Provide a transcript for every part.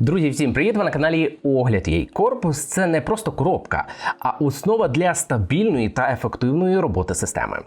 Друзі, всім привіт! Ви на каналі Огляд Їй. Корпус це не просто коробка, а основа для стабільної та ефективної роботи системи.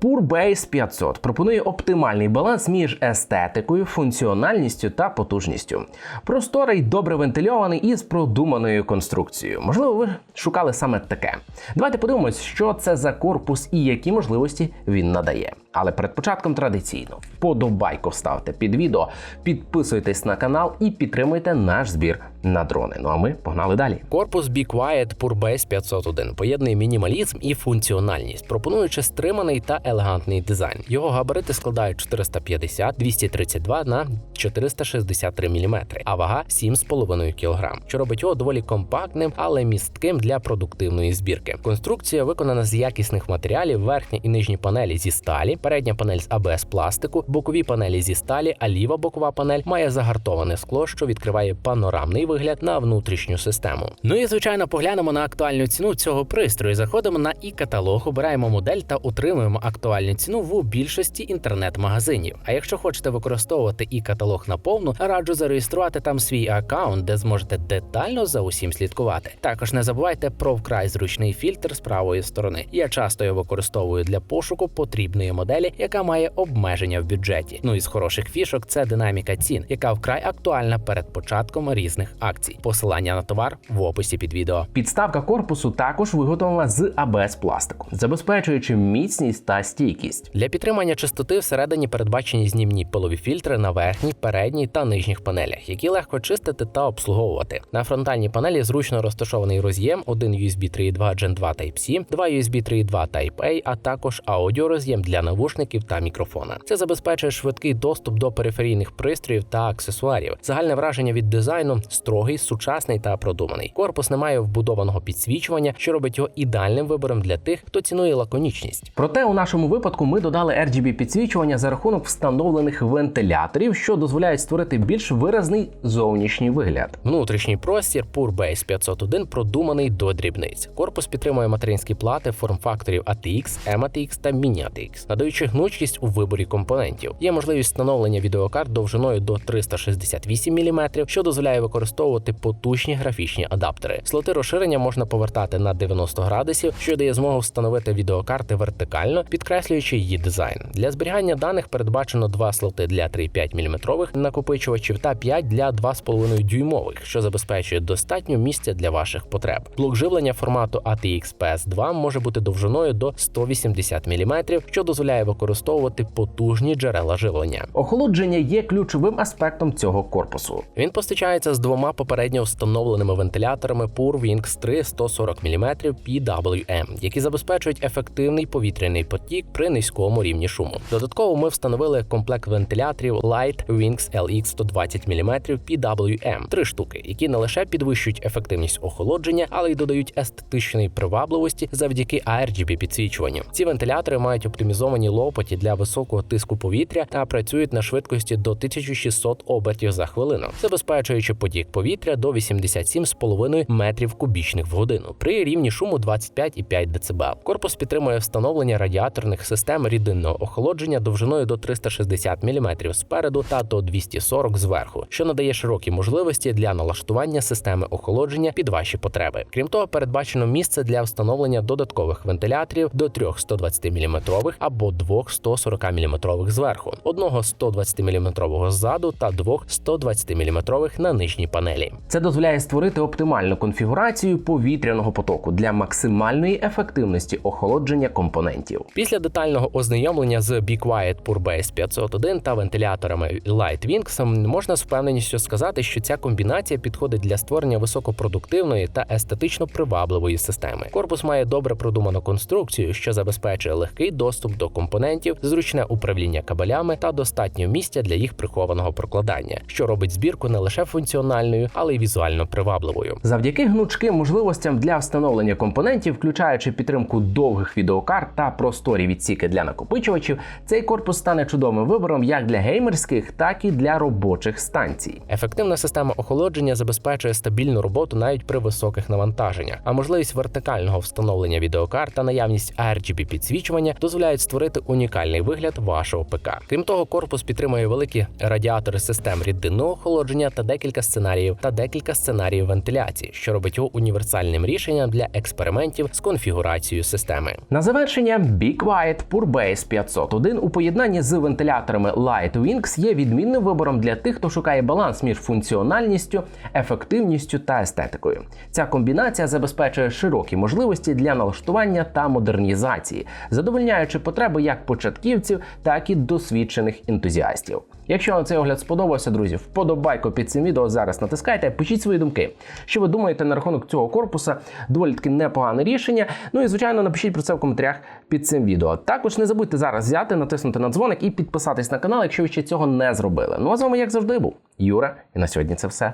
PureBase 500 пропонує оптимальний баланс між естетикою, функціональністю та потужністю. Просторий, добре вентильований і з продуманою конструкцією. Можливо, ви шукали саме таке. Давайте подивимось, що це за корпус і які можливості він надає. Але перед початком традиційно. Вподобайку ставте під відео, підписуйтесь на канал і підтримуйте наш збір на дрони. Ну а ми погнали далі. Корпус Be Quiet PureBase 501 поєднує мінімалізм і функціональність, пропонуючи стриманий та елегантний дизайн. Його габарити складають 450 232 на 463 мм, а вага 7,5 кг, що робить його доволі компактним, але містким для продуктивної збірки. Конструкція виконана з якісних матеріалів, верхня і нижні панелі зі сталі, передня панель з АБС пластику, бокові панелі зі сталі, а ліва бокова панель має загартоване скло, що відкриває панорамний вигляд на внутрішню систему. Ну і звичайно, поглянемо на актуальну ціну цього пристрою. Заходимо на і каталог, обираємо модель та отримуємо актуальну ціну в більшості інтернет-магазинів. А якщо хочете використовувати і каталог наповну, раджу зареєструвати там свій аккаунт, де зможете детально за усім слідкувати. Також не забувайте про вкрай зручний фільтр з правої сторони. Я часто його використовую для пошуку потрібної моделі, яка має обмеження в бюджеті. Ну і з хороших фішок це динаміка цін, яка вкрай актуальна перед початком різних акцій. Посилання на товар в описі під відео. Підставка корпусу також виготовлена з АБС пластику, забезпечуючи міцність та стійкість. Для підтримання чистоти всередині передбачені знімні пилові фільтри на верхній, передній та нижніх панелях, які легко чистити та обслуговувати. На фронтальній панелі зручно розташований роз'єм, один USB 3.2 Gen 2 Type-C, два USB 3.2 Type-A, а також аудіороз'єм для навушників та мікрофона. Це забезпечує швидкий доступ до периферійних пристроїв та аксесуарів. Загальне враження від дизайну строгий, сучасний та продуманий. Корпус не має вбудованого підсвічування, що робить його ідеальним вибором для тих, хто цінує лаконічність. Проте у нашому випадку ми додали RGB підсвічування за рахунок встановлених вентиляторів, що дозволяють створити більш виразний зовнішній вигляд. Внутрішній простір PureBase 501 продуманий до дрібниць. Корпус підтримує материнські плати форм-факторів ATX, M-ATX та Mini-ATX, надаючи гнучкість у виборі компонентів. Є можливість встановлення відеокарт довжиною до 368 мм, що дозволяє використовувати потужні графічні адаптери. Слоти розширення можна повертати на 90 градусів, що дає змогу встановити відеокарти вертикально, підкреслюючи її дизайн. Для зберігання даних передбачено два слоти для 3,5 мм накопичувачів та 5 для 2,5 дюймових, що забезпечує достатньо місця для ваших потреб. Блок живлення формату ATX PS2 може бути довжиною до 180 мм, що дозволяє використовувати потужні джерела живлення. Охолодження є ключовим аспектом цього корпусу. Він постачається з двома попередньо встановленими вентиляторами PureWings 3 140 мм PWM, які забезпечують ефективний повітряний потік при низькому рівні шуму. Додатково ми встановили комплект вентиляторів Light Wings LX 120 мм PWM, три штуки, які не лише підвищують ефективність охолодження, але й додають естетичної привабливості завдяки RGB підсвічуванню. Ці вентилятори мають оптимізовані лопаті для високого тиску повітря та працюють на швидкості до 1600 обертів за хвилину, забезпечуючи потік повітря до 87,5 метрів кубічних в годину при рівні шуму 25,5 дБ. Корпус підтримує встановлення радіаторних систем рідинного охолодження довжиною до 360 мм спереду та до 240 зверху, що надає широкі можливості для налаштування системи охолодження під ваші потреби. Крім того, передбачено місце для встановлення додаткових вентиляторів до трьох 120 мм або двох 140 мм зверху, одного 120 мм ззаду та двох 120 мм на нижній панелі. Це дозволяє створити оптимальну конфігурацію повітряного потоку для максимальної ефективності охолодження компонентів. Після детального ознайомлення з Be Quiet PureBase 501 та вентиляторами Light Wings можна з впевненістю сказати, що ця комбінація підходить для створення високопродуктивної та естетично привабливої системи. Корпус має добре продуману конструкцію, що забезпечує легкий доступ до компонентів, зручне управління кабелями та достатньо місця для їх прихованого прокладання, що робить збірку не лише функціональною, але й візуально привабливою. Завдяки гнучким можливостям для встановлення компонентів, включаючи підтримку довгих відеокарт та просторі відсіки для накопичувачів, цей корпус стане чудовим вибором як для геймерських, так і для робочих станцій. Ефективна система охолодження забезпечує стабільну роботу навіть при високих навантаженнях, а можливість вертикального встановлення відеокарт та наявність RGB підсвічування дозволяють створити унікальний вигляд вашого ПК. Крім того, корпус підтримує великі радіатори систем рідинного охолодження та декілька сценаріїв дисплеїв та декілька сценаріїв вентиляції, що робить його універсальним рішенням для експериментів з конфігурацією системи. На завершення Be Quiet Purbase 501 у поєднанні з вентиляторами Light Wings є відмінним вибором для тих, хто шукає баланс між функціональністю, ефективністю та естетикою. Ця комбінація забезпечує широкі можливості для налаштування та модернізації, задовольняючи потреби як початківців, так і досвідчених ентузіастів. Якщо вам цей огляд сподобався, друзі, вподобайку під цим відео зараз натискайте, пишіть свої думки. Що ви думаєте на рахунок цього корпуса? Доволі таки непогане рішення. Ну і звичайно, напишіть про це в коментарях під цим відео. Також не забудьте зараз взяти, натиснути на дзвоник і підписатись на канал, якщо ви ще цього не зробили. Ну а з вами, як завжди, був Юра, і на сьогодні це все.